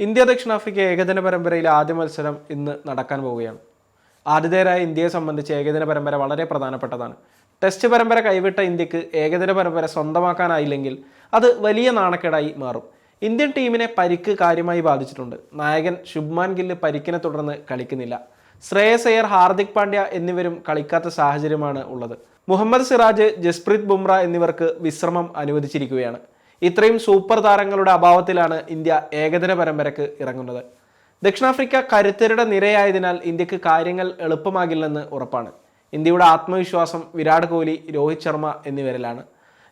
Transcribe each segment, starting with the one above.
India ദക്ഷിണാഫ്രിക്ക ഏകദിന പരമ്പരയിലെ ആദ്യ മത്സരം ഇന്ന് നടക്കാൻ പോവുകയാണ്. ആതിഥേയരായ ഇന്ത്യയെ സംബന്ധിച്ച് ഏകദിന പരമ്പര വളരെ പ്രധാനപ്പെട്ടതാണ്. ടെസ്റ്റ് പരമ്പര കൈവിട്ട ഇന്ത്യയ്ക്ക് ഏകദിന പരമ്പര സ്വന്തമാക്കാനായില്ലെങ്കിൽ അത് വലിയ നാണക്കേടായി മാറും. ഇന്ത്യൻ ടീമിനെ പരിക്ക് കാര്യമായി ബാധിച്ചിട്ടുണ്ട്. നായകൻ ശുഭ്മാൻ ഗില്ല് പരിക്കിനെ തുടർന്ന് കളിക്കുന്നില്ല. ശ്രേയസ് അയ്യർ ഹാർദിക് പാണ്ഡ്യ എന്നിവരും കളിക്കാത്ത സാഹചര്യമാണ് ഉള്ളത്. മുഹമ്മദ് സിറാജ് ജസ്പ്രീത് ബുംറ എന്നിവർക്ക് വിശ്രമം അനുവദിച്ചിരിക്കുകയാണ്. ഇത്രയും സൂപ്പർ താരങ്ങളുടെ അഭാവത്തിലാണ് ഇന്ത്യ ഏകദിന പരമ്പരക്ക് ഇറങ്ങുന്നത്. ദക്ഷിണാഫ്രിക്ക കരുത്തരുടെ നിരയായതിനാൽ ഇന്ത്യയ്ക്ക് കാര്യങ്ങൾ എളുപ്പമാകില്ലെന്ന് ഉറപ്പാണ്. ഇന്ത്യയുടെ ആത്മവിശ്വാസം വിരാട് കോഹ്ലി രോഹിത് ശർമ്മ എന്നിവരിലാണ്.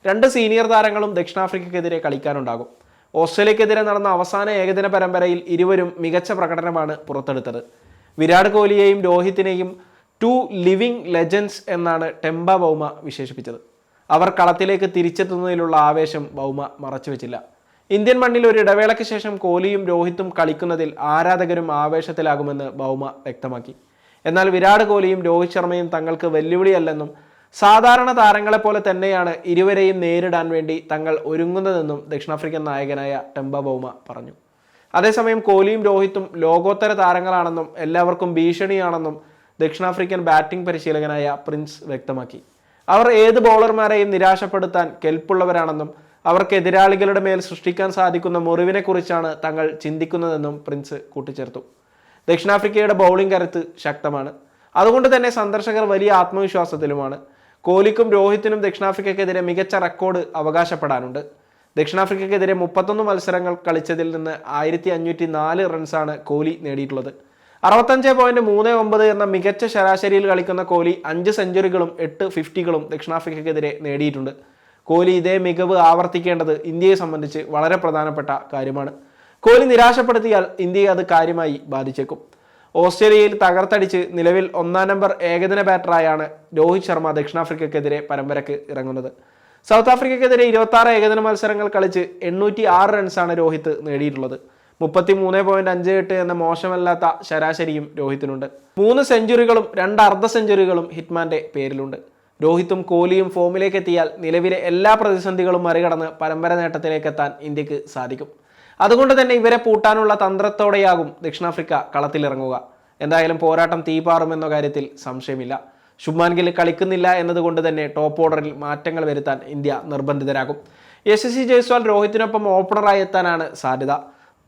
രണ്ട് സീനിയർ താരങ്ങളും ദക്ഷിണാഫ്രിക്കയ്ക്കെതിരെ കളിക്കാനുണ്ടാകും. ഓസ്ട്രേലിയക്കെതിരെ നടന്ന അവസാന ഏകദിന പരമ്പരയിൽ ഇരുവരും മികച്ച പ്രകടനമാണ് പുറത്തെടുത്തത്. വിരാട് കോഹ്ലിയെയും രോഹിത്തിനെയും ടു ലിവിംഗ് ലെജൻഡ്സ് എന്നാണ് ടെമ്പ ബൗമ വിശേഷിപ്പിച്ചത്. അവർ കളത്തിലേക്ക് തിരിച്ചെത്തുന്നതിലുള്ള ആവേശം ബൗമ മറച്ചുവെച്ചില്ല ഇന്ത്യൻ മണ്ണിൽ ഒരു ഇടവേളയ്ക്ക് ശേഷം കോഹ്ലിയും രോഹിത്തും കളിക്കുന്നതിൽ ആരാധകരും ആവേശത്തിലാകുമെന്ന് ബൗമ വ്യക്തമാക്കി. എന്നാൽ വിരാട് കോഹ്ലിയും രോഹിത് ശർമ്മയും തങ്ങൾക്ക് വെല്ലുവിളിയല്ലെന്നും സാധാരണ താരങ്ങളെ പോലെ തന്നെയാണ് ഇരുവരെയും നേരിടാൻ വേണ്ടി തങ്ങൾ ഒരുങ്ങുന്നതെന്നും ദക്ഷിണാഫ്രിക്കൻ നായകനായ ടെമ്പ ബൗമ പറഞ്ഞു. അതേസമയം കോഹ്ലിയും രോഹിത്തും ലോകോത്തര താരങ്ങളാണെന്നും എല്ലാവർക്കും ഭീഷണിയാണെന്നും ദക്ഷിണാഫ്രിക്കൻ ബാറ്റിംഗ് പരിശീലകനായ പ്രിൻസ് വ്യക്തമാക്കി. അവർ ഏത് ബൗളർമാരെയും നിരാശപ്പെടുത്താൻ കെൽപ്പുള്ളവരാണെന്നും അവർക്ക് എതിരാളികളുടെ മേൽ സൃഷ്ടിക്കാൻ സാധിക്കുന്ന മുറിവിനെക്കുറിച്ചാണ് തങ്ങൾ ചിന്തിക്കുന്നതെന്നും പ്രിൻസ് കൂട്ടിച്ചേർത്തു. ദക്ഷിണാഫ്രിക്കയുടെ ബൗളിംഗ് കരുത്ത് ശക്തമാണ്. അതുകൊണ്ട് തന്നെ സന്ദർശകർ വലിയ ആത്മവിശ്വാസത്തിലുമാണ്. കോഹ്ലിക്കും രോഹിത്തിനും ദക്ഷിണാഫ്രിക്കയ്ക്കെതിരെ മികച്ച റെക്കോർഡ് അവകാശപ്പെടാനുണ്ട്. ദക്ഷിണാഫ്രിക്കയ്ക്കെതിരെ മുപ്പത്തൊന്ന് മത്സരങ്ങൾ കളിച്ചതിൽ നിന്ന് ആയിരത്തി അഞ്ഞൂറ്റി നാല് റൺസാണ് കോഹ്ലി നേടിയിട്ടുള്ളത്. അറുപത്തഞ്ച് പോയിന്റ് മൂന്ന് ഒമ്പത് എന്ന മികച്ച ശരാശരിയിൽ കളിക്കുന്ന കോഹ്ലി അഞ്ച് സെഞ്ചുറികളും എട്ട് ഫിഫ്റ്റികളും ദക്ഷിണാഫ്രിക്കയ്ക്കെതിരെ നേടിയിട്ടുണ്ട്. കോഹ്ലി ഇതേ മികവ് ആവർത്തിക്കേണ്ടത് ഇന്ത്യയെ സംബന്ധിച്ച് വളരെ പ്രധാനപ്പെട്ട കാര്യമാണ്. കോഹ്ലി നിരാശപ്പെടുത്തിയാൽ ഇന്ത്യയെ അത് കാര്യമായി ബാധിച്ചേക്കും. ഓസ്ട്രേലിയയിൽ തകർത്തടിച്ച് നിലവിൽ ഒന്നാം നമ്പർ ഏകദിന ബാറ്ററായാണ് രോഹിത് ശർമ്മ ദക്ഷിണാഫ്രിക്കയ്ക്കെതിരെ പരമ്പരയ്ക്ക് ഇറങ്ങുന്നത്. സൗത്ത് ആഫ്രിക്കയ്ക്കെതിരെ ഇരുപത്തി ഏകദിന മത്സരങ്ങൾ കളിച്ച് എണ്ണൂറ്റി റൺസാണ് രോഹിത് നേടിയിട്ടുള്ളത്. മുപ്പത്തി മൂന്ന് പോയിന്റ് അഞ്ച് എട്ട് എന്ന മോശമല്ലാത്ത ശരാശരിയും രോഹിത്തിനുണ്ട്. മൂന്ന് സെഞ്ചുറികളും രണ്ട് അർദ്ധ സെഞ്ചുറികളും ഹിറ്റ്മാന്റെ പേരിലുണ്ട്. രോഹിത്തും കോഹ്ലിയും ഫോമിലേക്ക് എത്തിയാൽ നിലവിലെ എല്ലാ പ്രതിസന്ധികളും മറികടന്ന് പരമ്പര നേട്ടത്തിലേക്ക് എത്താൻ ഇന്ത്യയ്ക്ക് സാധിക്കും. അതുകൊണ്ട് തന്നെ ഇവരെ പൂട്ടാനുള്ള തന്ത്രത്തോടെയാകും ദക്ഷിണാഫ്രിക്ക കളത്തിലിറങ്ങുക. എന്തായാലും പോരാട്ടം തീപാറുമെന്ന കാര്യത്തിൽ സംശയമില്ല. ശുഭ്മാൻ ഗിൽ കളിക്കുന്നില്ല എന്നതുകൊണ്ട് തന്നെ ടോപ്പ് ഓർഡറിൽ മാറ്റങ്ങൾ വരുത്താൻ ഇന്ത്യ നിർബന്ധിതരാകും. യശസ്വി ജയ്സ്വാൾ രോഹിത്തിനൊപ്പം ഓപ്പണറായി എത്താനാണ് സാധ്യത.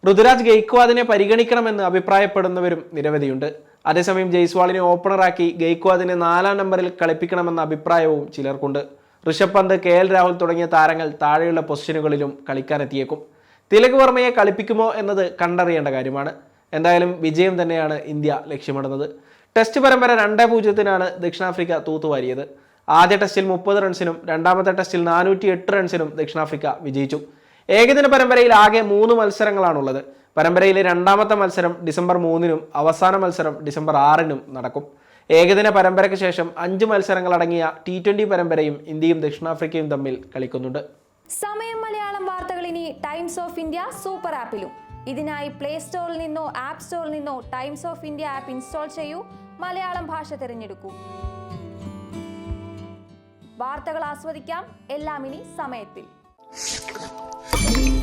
ഋതുരാജ് ഗെയ്ക്വാദിനെ പരിഗണിക്കണമെന്ന് അഭിപ്രായപ്പെടുന്നവരും നിരവധിയുണ്ട്. അതേസമയം ജയ്സ്വാളിനെ ഓപ്പണറാക്കി ഗെയ്ക്വാദിനെ നാലാം നമ്പറിൽ കളിപ്പിക്കണമെന്ന അഭിപ്രായവും ചിലർക്കുണ്ട്. ഋഷഭ് പന്ത് കെ എൽ രാഹുൽ തുടങ്ങിയ താരങ്ങൾ താഴെയുള്ള പൊസിഷനുകളിലും കളിക്കാനെത്തിയേക്കും. തിലക് വർമ്മയെ കളിപ്പിക്കുമോ എന്നത് കണ്ടറിയേണ്ട കാര്യമാണ്. എന്തായാലും വിജയം തന്നെയാണ് ഇന്ത്യ ലക്ഷ്യമിടുന്നത്. ടെസ്റ്റ് പരമ്പര രണ്ടേ പൂജ്യത്തിനാണ് ദക്ഷിണാഫ്രിക്ക തൂത്തുവാരിയത്. ആദ്യ ടെസ്റ്റിൽ മുപ്പത് റൺസിനും രണ്ടാമത്തെ ടെസ്റ്റിൽ നാനൂറ്റി എട്ട് റൺസിനും ദക്ഷിണാഫ്രിക്ക വിജയിച്ചു. ഏകദിന പരമ്പരയിൽ ആകെ മൂന്ന് മത്സരങ്ങളാണുള്ളത്. പരമ്പരയിലെ രണ്ടാമത്തെ മത്സരം ഡിസംബർ മൂന്നിനും അവസാന മത്സരം ഡിസംബർ ആറിനും നടക്കും. ഏകദിന പരമ്പരയ്ക്ക് ശേഷം അഞ്ച് മത്സരങ്ങൾ അടങ്ങിയ ടി ട്വന്റി പരമ്പരയും ഇന്ത്യയും ദക്ഷിണാഫ്രിക്കയും തമ്മിൽ കളിക്കുന്നുണ്ട്. സമയം മലയാളം വാർത്തകൾ ഇനി ടൈംസ് ഓഫ് ഇന്ത്യ സൂപ്പർ ആപ്പിലും. ഇതിനായി പ്ലേ സ്റ്റോറിൽ നിന്നോ ആപ്പ് സ്റ്റോറിൽ നിന്നോ Times of India app install ചെയ്യൂ. മലയാളം ഭാഷ തിരഞ്ഞെടുക്കൂ. വാർത്തകൾ ആസ്വദിക്കാം. എല്ലാം ഇനി സമയത്തിൽ. 十一